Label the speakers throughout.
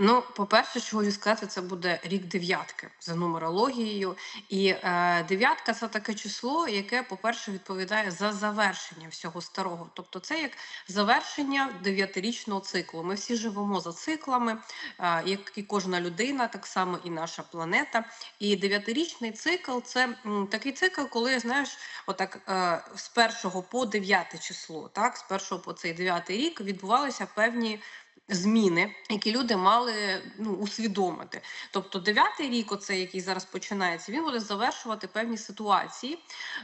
Speaker 1: Ну, по-перше, що хочу сказати, це буде рік дев'ятки за нумерологією. І е, дев'ятка це таке число, яке, по-перше, відповідає за завершення всього старого. Тобто, це як завершення дев'ятирічного циклу. Ми всі живемо за циклами, е, як і кожна людина, так само і наша планета. І дев'ятирічний цикл це м, такий цикл, коли знаєш, отак е, з першого по дев'яте число, так, з першого по цей дев'ятий рік відбувалися певні зміни, які люди мали ну, усвідомити. Тобто, дев'ятий рік, оцей, який зараз починається, він буде завершувати певні ситуації.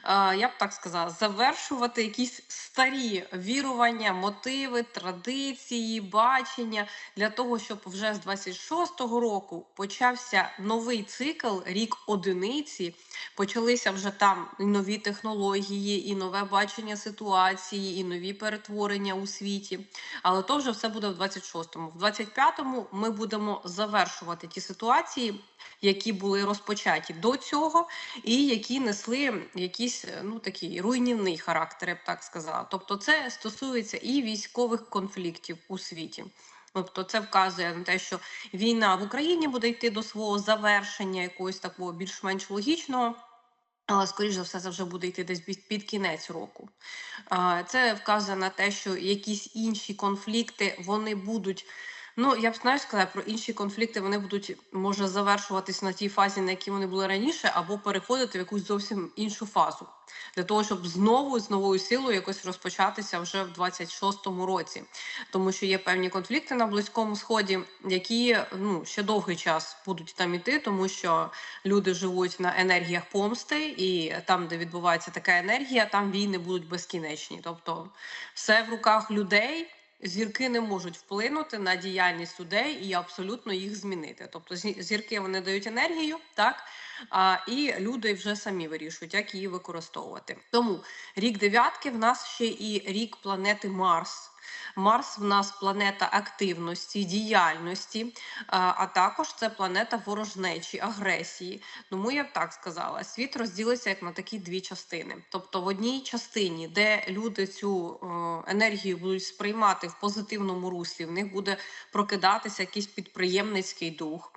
Speaker 1: Е, я б так сказала, завершувати якісь старі вірування, мотиви, традиції, бачення для того, щоб вже з 26-го року почався новий цикл, рік одиниці. Почалися вже там нові технології, і нове бачення ситуації, і нові перетворення у світі. Але то вже все буде в 26-му. В 25-му ми будемо завершувати ті ситуації, які були розпочаті до цього, і які несли якийсь ну такий руйнівний характер, я б так сказала. Тобто, це стосується і військових конфліктів у світі. Тобто це вказує на те, що війна в Україні буде йти до свого завершення, якогось такого більш-менш логічного. Але, скоріш за все, це вже буде йти десь під, кінець року. Це вказує на те, що якісь інші конфлікти вони будуть. Ну, я б знаю сказала про інші конфлікти, вони будуть може завершуватись на тій фазі, на якій вони були раніше, або переходити в якусь зовсім іншу фазу, для того, щоб знову з новою силою якось розпочатися вже в 26-му році, тому що є певні конфлікти на близькому сході, які ну ще довгий час будуть там іти, тому що люди живуть на енергіях помсти, і там, де відбувається така енергія, там війни будуть безкінечні. Тобто, все в руках людей зірки не можуть вплинути на діяльність людей і абсолютно їх змінити. Тобто зірки вони дають енергію, так а, і люди вже самі вирішують, як її використовувати. Тому рік дев'ятки в нас ще і рік планети Марс. Марс в нас планета активності, діяльності, а також це планета ворожнечі, агресії. Тому я б так сказала, світ розділиться як на такі дві частини. Тобто, в одній частині, де люди цю енергію будуть сприймати в позитивному руслі, в них буде прокидатися якийсь підприємницький дух,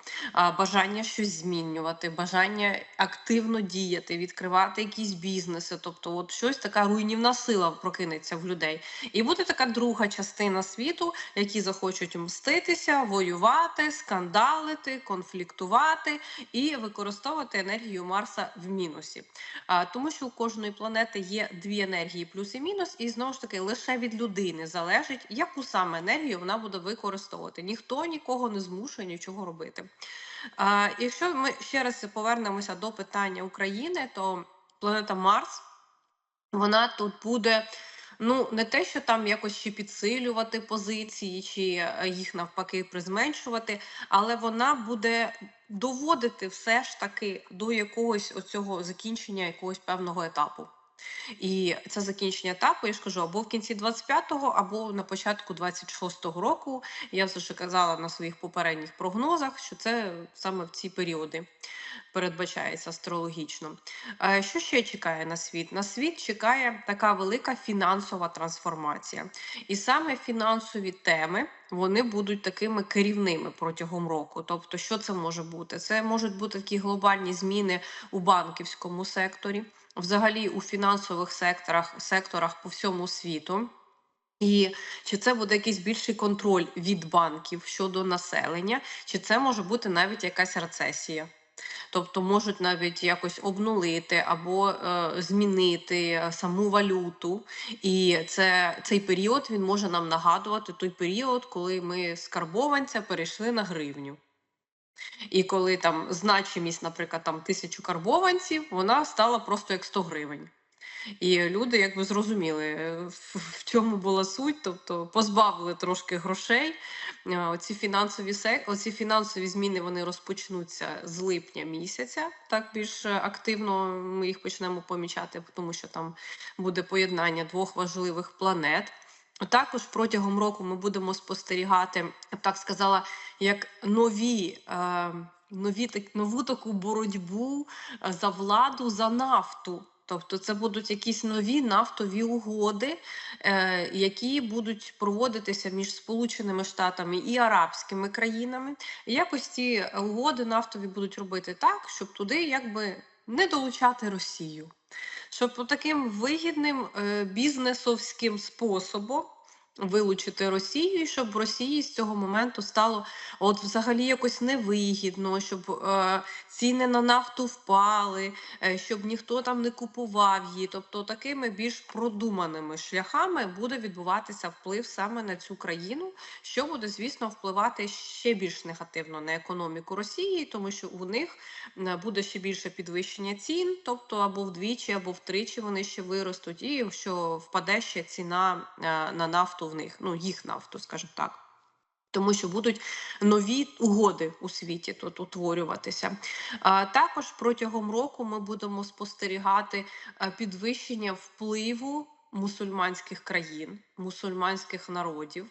Speaker 1: бажання щось змінювати, бажання активно діяти, відкривати якісь бізнеси. Тобто, от щось така руйнівна сила прокинеться в людей. І буде така друга частина частина світу, які захочуть мститися, воювати, скандалити, конфліктувати і використовувати енергію Марса в мінусі. А, Тому що у кожної планети є дві енергії, плюс і мінус, і знову ж таки лише від людини залежить, яку саме енергію вона буде використовувати. Ніхто нікого не змушує нічого робити. А, Якщо ми ще раз повернемося до питання України, то планета Марс. Вона тут буде Ну, не те, що там якось ще підсилювати позиції, чи е, їх навпаки призменшувати, але вона буде доводити все ж таки до якогось оцього закінчення якогось певного етапу. І це закінчення етапу, я ж кажу, або в кінці 25-го, або на початку 26-го року. Я вже казала на своїх попередніх прогнозах, що це саме в ці періоди передбачається астрологічно. Що ще чекає на світ? На світ чекає така велика фінансова трансформація. І саме фінансові теми вони будуть такими керівними протягом року. Тобто, що це може бути? Це можуть бути такі глобальні зміни у банківському секторі, взагалі у фінансових секторах, секторах по всьому світу. І чи це буде якийсь більший контроль від банків щодо населення, чи це може бути навіть якась рецесія? Тобто можуть навіть якось обнулити або е, змінити саму валюту. І це цей період він може нам нагадувати той період, коли ми з карбованця перейшли на гривню. І коли там значимість, наприклад, там тисячу карбованців, вона стала просто як 100 гривень. І люди, як ви зрозуміли, е, в чому була суть, тобто позбавили трошки грошей. Оці фінансові оці фінансові зміни вони розпочнуться з липня місяця. Так більш активно ми їх почнемо помічати, тому що там буде поєднання двох важливих планет. Також протягом року ми будемо спостерігати, я б так сказала, як нові. Е, нові нову таку боротьбу за владу за нафту Тобто це будуть якісь нові нафтові угоди, е, які будуть проводитися між Сполученими Штатами і арабськими країнами. І якось ці угоди нафтові будуть робити так, щоб туди якби не долучати Росію, щоб таким вигідним е, бізнесовським способом вилучити Росію, щоб Росії з цього моменту стало от взагалі якось невигідно, щоб е, ціни на нафту впали, е, щоб ніхто там не купував її. Тобто такими більш продуманими шляхами буде відбуватися вплив саме на цю країну, що буде, звісно, впливати ще більш негативно на економіку Росії, тому що у них е, буде ще більше підвищення цін, тобто або вдвічі, або втричі вони ще виростуть, і що впаде ще ціна е, на нафту в них, ну їх нафту, скажімо так. Тому що будуть нові угоди у світі тут утворюватися. Також протягом року ми будемо спостерігати підвищення впливу мусульманських країн, мусульманських народів.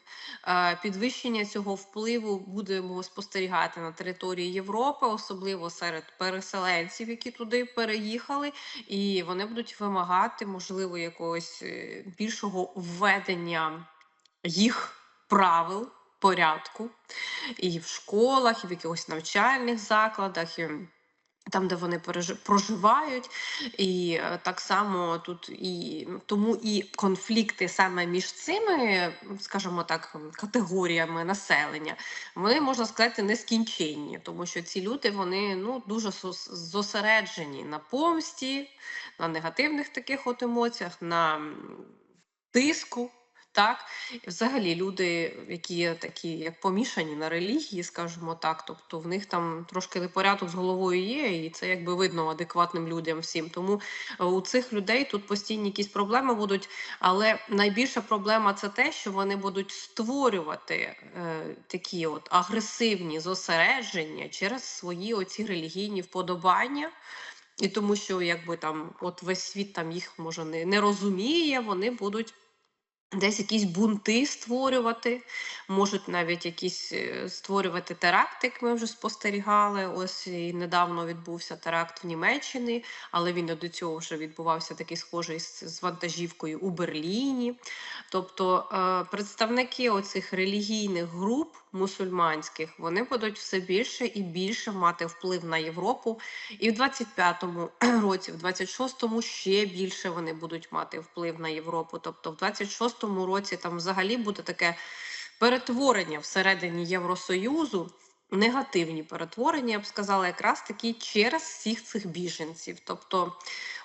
Speaker 1: Підвищення цього впливу будемо спостерігати на території Європи, особливо серед переселенців, які туди переїхали, і вони будуть вимагати, можливо, якогось е, більшого введення їх правил, порядку і в школах, і в якихось навчальних закладах. І там, де вони проживають, і е, так само тут і тому і конфлікти саме між цими, скажімо так, категоріями населення, вони можна сказати нескінченні, тому що ці люди вони ну дуже зосереджені на помсті, на негативних таких от емоціях, на тиску. Так, взагалі люди, які такі як помішані на релігії, скажімо так, тобто в них там трошки непорядок з головою є, і це якби видно адекватним людям всім. Тому е, у цих людей тут постійні якісь проблеми будуть. Але найбільша проблема це те, що вони будуть створювати е, такі от агресивні зосередження через свої оці релігійні вподобання. І тому, що якби там от весь світ там їх може не, не розуміє, вони будуть десь якісь бунти створювати, можуть навіть якісь е, створювати теракти, як ми вже спостерігали. Ось і недавно відбувся теракт в Німеччині, але він до цього вже відбувався такий схожий з, вантажівкою у Берліні. Тобто е, представники оцих релігійних груп мусульманських вони будуть все більше і більше мати вплив на Європу. І в 25-му році, в 26-му ще більше вони будуть мати вплив на Європу. Тобто, в 26-му році там взагалі буде таке перетворення всередині Євросоюзу. Негативні перетворення, я б сказала, якраз таки через всіх цих біженців. Тобто,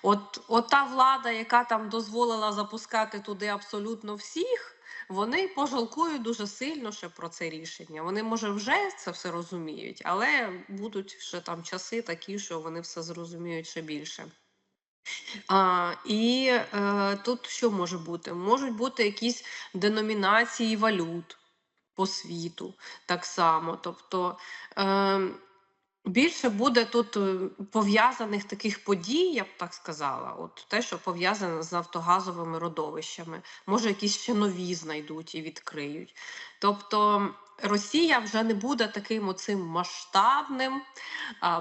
Speaker 1: от, от та влада, яка там дозволила запускати туди абсолютно всіх, вони пожалкують дуже сильно ще про це рішення. Вони, може, вже це все розуміють, але будуть ще там часи такі, що вони все зрозуміють ще більше. А, і е, тут що може бути? Можуть бути якісь деномінації валют по світу так само. Тобто е, більше буде тут е, пов'язаних таких подій, я б так сказала. От те, що пов'язане з нафтогазовими родовищами. Може, якісь ще нові знайдуть і відкриють. Тобто Росія вже не буде таким оцим масштабним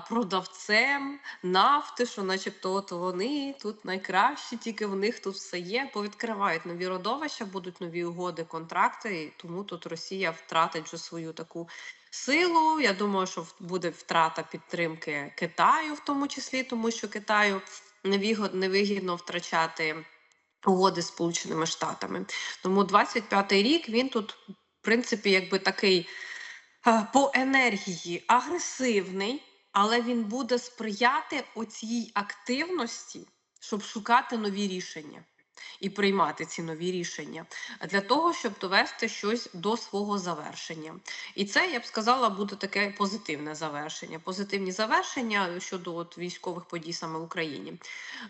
Speaker 1: продавцем нафти, що, начебто, от вони тут найкращі, тільки в них тут все є. Повідкривають нові родовища, будуть нові угоди, контракти, і тому тут Росія втратить вже свою таку силу. Я думаю, що буде втрата підтримки Китаю, в тому числі, тому що Китаю невигідно втрачати угоди з Сполученими Штатами. Тому 25-й рік він тут, принципі, якби такий е, по енергії агресивний, але він буде сприяти оцій активності, щоб шукати нові рішення. І приймати ці нові рішення для того, щоб довести щось до свого завершення. І це я б сказала буде таке позитивне завершення. Позитивні завершення щодо от військових подій саме в Україні.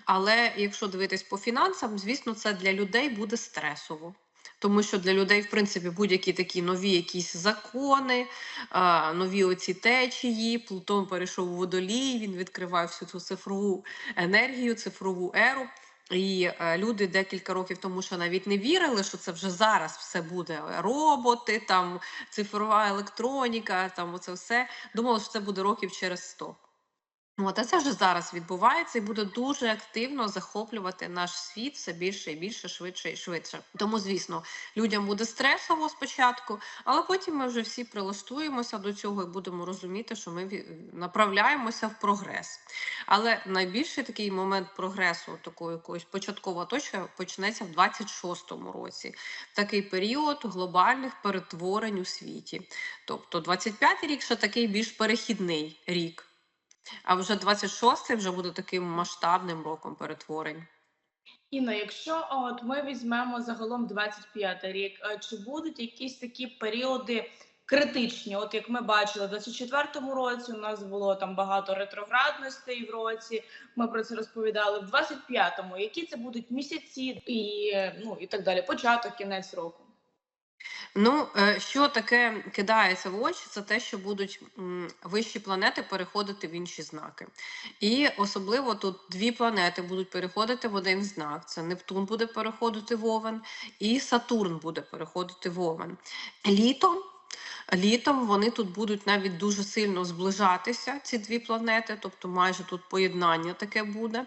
Speaker 1: Але якщо дивитись по фінансам, звісно, це для людей буде стресово. Тому що для людей, в принципі, будь-які такі нові якісь закони, нові оці течії, Плутон перейшов у водолій, він відкриває всю цю цифрову енергію, цифрову еру. І е, люди декілька років тому, що навіть не вірили, що це вже зараз все буде роботи, там цифрова електроніка, там оце все. Думали, що це буде років через 100. От, а це вже зараз відбувається і буде дуже активно захоплювати наш світ все більше і більше, швидше і швидше. Тому, звісно, людям буде стресово спочатку, але потім ми вже всі прилаштуємося до цього і будемо розуміти, що ми направляємося в прогрес. Але найбільший такий момент прогресу, такої якоїсь початкова точка, почнеться в 26-му році. Такий період глобальних перетворень у світі. Тобто 25-й рік ще такий більш перехідний рік. А вже 26-й вже буде таким масштабним роком перетворень.
Speaker 2: Інна, якщо от ми візьмемо загалом 25 рік, е, чи будуть якісь такі періоди критичні? От як ми бачили, в 24-му році у нас було там багато ретроградностей в році. Ми про це розповідали. В 25-му які це будуть місяці і ну і так далі. Початок, кінець року.
Speaker 1: Ну, е, що таке кидається в очі, це те, що будуть вищі планети переходити в інші знаки. І особливо тут дві планети будуть переходити в один знак. Це Нептун буде переходити в Овен, і Сатурн буде переходити в Овен. Літом. Літом вони тут будуть навіть дуже сильно зближатися, ці дві планети, тобто майже тут поєднання таке буде,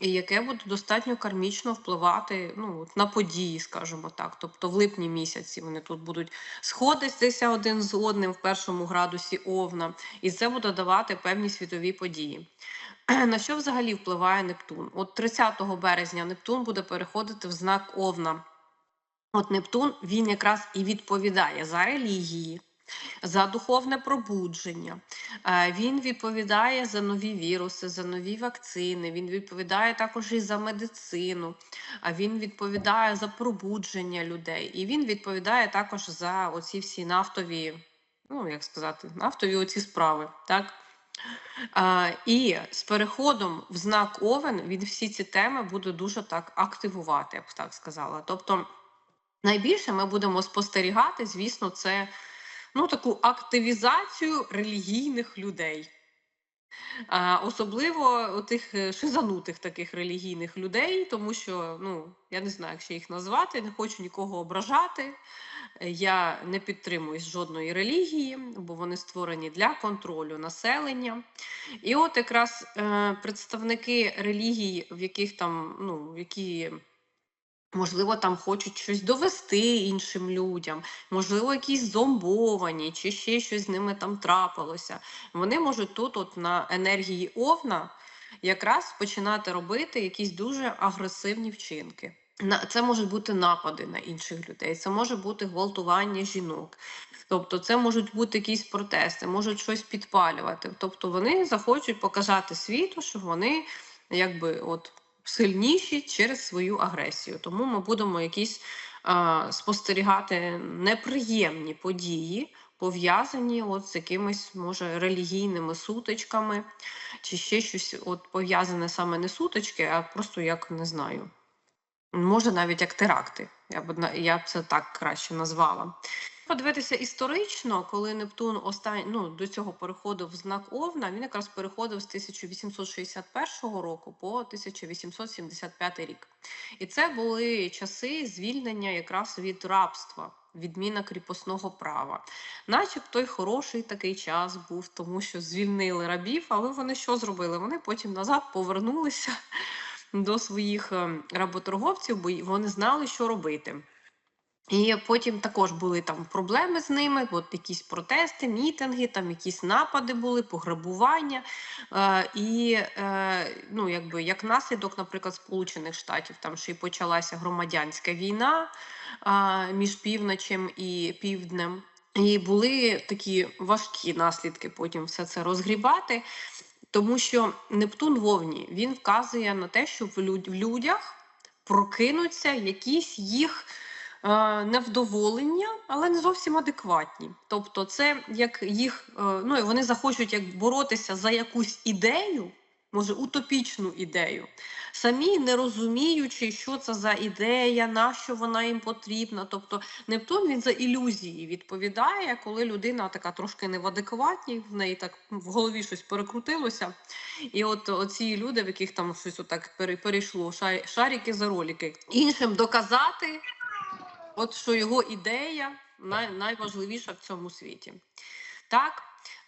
Speaker 1: і яке буде достатньо кармічно впливати ну, на події, скажімо так. Тобто в липні місяці вони тут будуть сходитися один з одним в першому градусі Овна, і це буде давати певні світові події. На що взагалі впливає Нептун? От 30 березня Нептун буде переходити в знак Овна. От Нептун він якраз і відповідає за релігії, за духовне пробудження. Е, Він відповідає за нові віруси, за нові вакцини. Він відповідає також і за медицину. Він відповідає за пробудження людей. І він відповідає також за оці всі нафтові, ну як сказати, нафтові оці справи. Так? А, і з переходом в знак Овен він всі ці теми буде дуже так активувати, я б так сказала. Тобто, найбільше ми будемо спостерігати, звісно, це ну, таку активізацію релігійних людей. Особливо тих е, шизанутих таких релігійних людей, тому що ну я не знаю, як ще їх назвати, не хочу нікого ображати. Я не підтримуюсь жодної релігії, бо вони створені для контролю населення. І от якраз е, представники релігій, в яких там, ну, які. Можливо, там хочуть щось довести іншим людям, можливо, якісь зомбовані, чи ще щось з ними там трапилося. Вони можуть тут, от на енергії Овна, якраз починати робити якісь дуже агресивні вчинки. Це можуть бути напади на інших людей, це може бути гвалтування жінок. Тобто, це можуть бути якісь протести, можуть щось підпалювати. Тобто вони захочуть показати світу, що вони якби от сильніші через свою агресію. Тому ми будемо якісь а, спостерігати неприємні події, пов'язані от з якимись, може, релігійними сутичками, чи ще щось от пов'язане саме не сутички, а просто як не знаю. Може, навіть як теракти. Я б я б це так краще назвала. Подивитися історично, коли Нептун остань, ну, до цього переходив в знак Овна, він якраз переходив з 1861 року по 1875 рік. І це були часи звільнення якраз від рабства, відміна кріпосного права. Начебто й хороший такий час був, тому що звільнили рабів, але вони що зробили? Вони потім назад повернулися до своїх ем, работорговців, бо вони знали, що робити. І потім також були там проблеми з ними, от якісь протести, мітинги, там якісь напади були, пограбування. Е, і е, ну, якби, як наслідок, наприклад, Сполучених Штатів, там ще й почалася громадянська війна е, між півночем і півднем. І були такі важкі наслідки потім все це розгрібати. Тому що Нептун в Овні він вказує на те, що в, людях прокинуться якісь їх невдоволення, але не зовсім адекватні. Тобто, це як їх, е, ну і вони захочуть як боротися за якусь ідею, може утопічну ідею, самі не розуміючи, що це за ідея, на що вона їм потрібна. Тобто Нептун він за ілюзії відповідає, коли людина така трошки не в адекватній, в неї так в голові щось перекрутилося. І от оці люди, в яких там щось отак пере- перейшло, шар- шарики за ролики, іншим доказати, от що його ідея най, найважливіша в цьому світі. Так.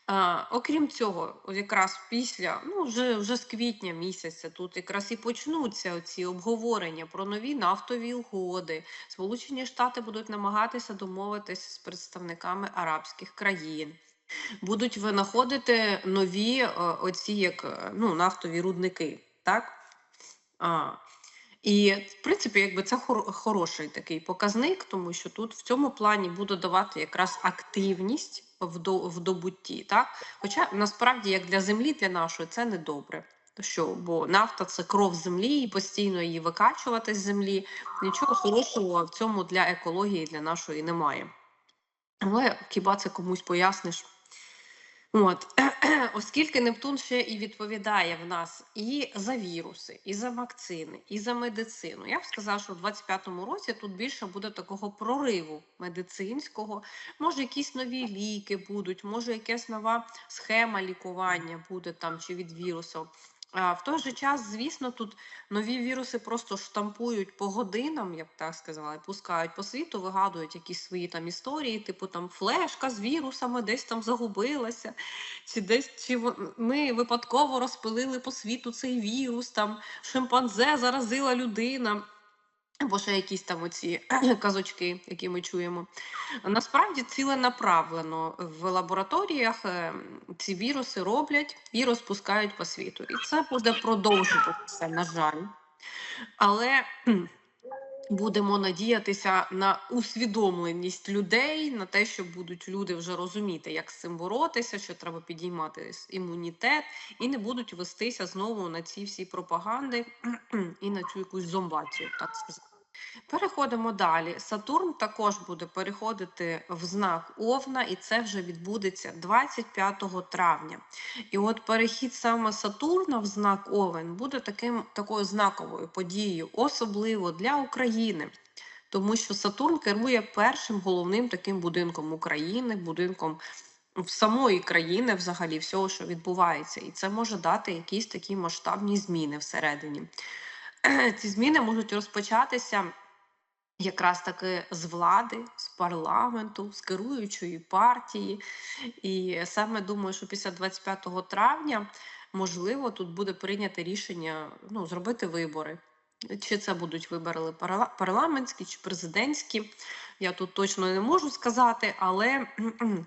Speaker 1: А, окрім цього, якраз після, ну вже, вже з квітня місяця, тут якраз і почнуться ці обговорення про нові нафтові угоди. Сполучені Штати будуть намагатися домовитися з представниками арабських країн. Будуть винаходити нові е, оці як е, ну, нафтові рудники, так? А, і в принципі, якби це хор- хороший такий показник, тому що тут в цьому плані буде давати якраз активність в, до, в добутті. Так? Хоча насправді, як для землі, для нашої, це не добре. Що, бо нафта це кров землі, і постійно її викачувати з землі. Нічого хорошого в цьому для екології, для нашої немає. Але хіба це комусь поясниш? От, оскільки Нептун ще і відповідає в нас і за віруси, і за вакцини, і за медицину. Я б сказала, що в 25-му році тут більше буде такого прориву медицинського. Може, якісь нові ліки будуть, може, якась нова схема лікування буде там чи від вірусу. А в той же час, звісно, тут нові віруси просто штампують по годинам, я б так сказала, і пускають по світу, вигадують якісь свої там історії, типу там флешка з вірусами десь там загубилася, чи десь чи ми випадково розпилили по світу цей вірус, там шимпанзе заразила людина. Або ще якісь там оці казочки, які ми чуємо. Насправді ціленаправлено в лабораторіях е, ці віруси роблять і розпускають по світу. І це буде продовжуватися, на жаль. Але будемо надіятися на усвідомленість людей, на те, що будуть люди вже розуміти, як з цим боротися, що треба підіймати імунітет, і не будуть вестися знову на ці всі пропаганди і на цю якусь зомбацію, так сказати. Переходимо далі. Сатурн також буде переходити в знак Овна, і це вже відбудеться 25 травня. І от перехід саме Сатурна в знак Овен буде таким такою знаковою подією, особливо для України. Тому що Сатурн керує першим головним таким будинком України, будинком самої країни, взагалі, всього, що відбувається, і це може дати якісь такі масштабні зміни всередині. Ці зміни можуть розпочатися якраз таки з влади, з парламенту, з керуючої партії. І саме думаю, що після 25 травня можливо тут буде прийнято рішення ну, зробити вибори. Чи це будуть вибори парламентські чи президентські, я тут точно не можу сказати, але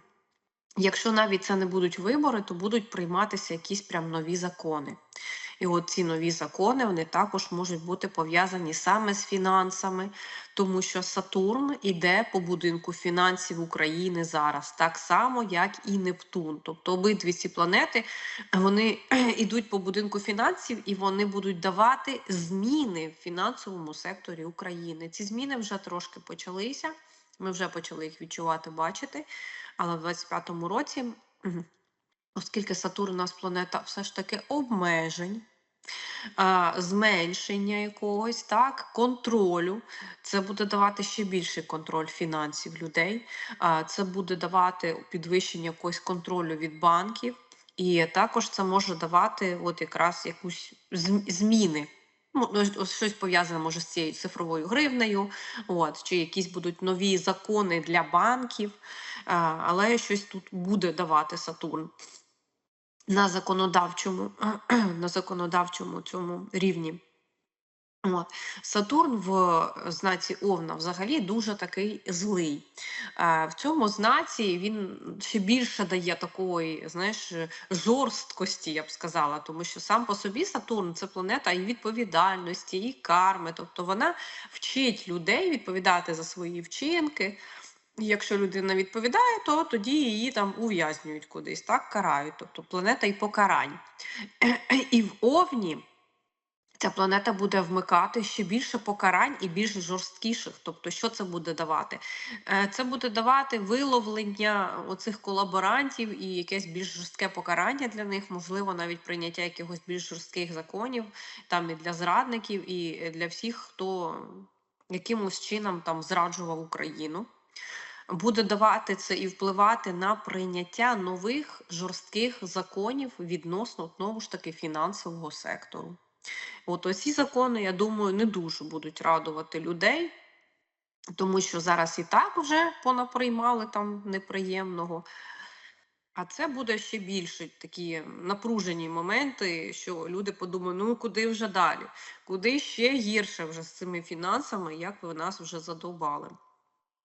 Speaker 1: якщо навіть це не будуть вибори, то будуть прийматися якісь прям нові закони. І от ці нові закони вони також можуть бути пов'язані саме з фінансами, тому що Сатурн іде по будинку фінансів України зараз, так само, як і Нептун. Тобто обидві ці планети вони йдуть по будинку фінансів і вони будуть давати зміни в фінансовому секторі України. Ці зміни вже трошки почалися. Ми вже почали їх відчувати, бачити. Але в 25-му році, оскільки Сатурн у нас планета все ж таки обмежень, зменшення якогось, так, контролю. Це буде давати ще більший контроль фінансів людей. Це буде давати підвищення якогось контролю від банків. І також це може давати от якраз якусь зміни. Ну, ось щось пов'язане може з цією цифровою гривнею, от, чи якісь будуть нові закони для банків, але щось тут буде давати Сатурн на законодавчому, на законодавчому цьому рівні. От. Сатурн в знаці Овна взагалі дуже такий злий. Е, в цьому знаці він ще більше дає такої, знаєш, жорсткості, я б сказала, тому що сам по собі Сатурн це планета і відповідальності, і карми. Тобто вона вчить людей відповідати за свої вчинки. Якщо людина відповідає, то тоді її там ув'язнюють кудись, так карають. Тобто планета і покарань. І в Овні ця планета буде вмикати ще більше покарань і більш жорсткіших. Тобто, що це буде давати? Е, Це буде давати виловлення оцих колаборантів і якесь більш жорстке покарання для них, можливо, навіть прийняття якихось більш жорстких законів, там і для зрадників, і для всіх, хто якимось чином там зраджував Україну. Буде давати це і впливати на прийняття нових жорстких законів відносно знову ж таки фінансового сектору. От оці закони, я думаю, не дуже будуть радувати людей, тому що зараз і так вже понаприймали там неприємного. А це буде ще більше такі напружені моменти, що люди подумають, ну куди вже далі? Куди ще гірше вже з цими фінансами, як ви нас вже задовбали?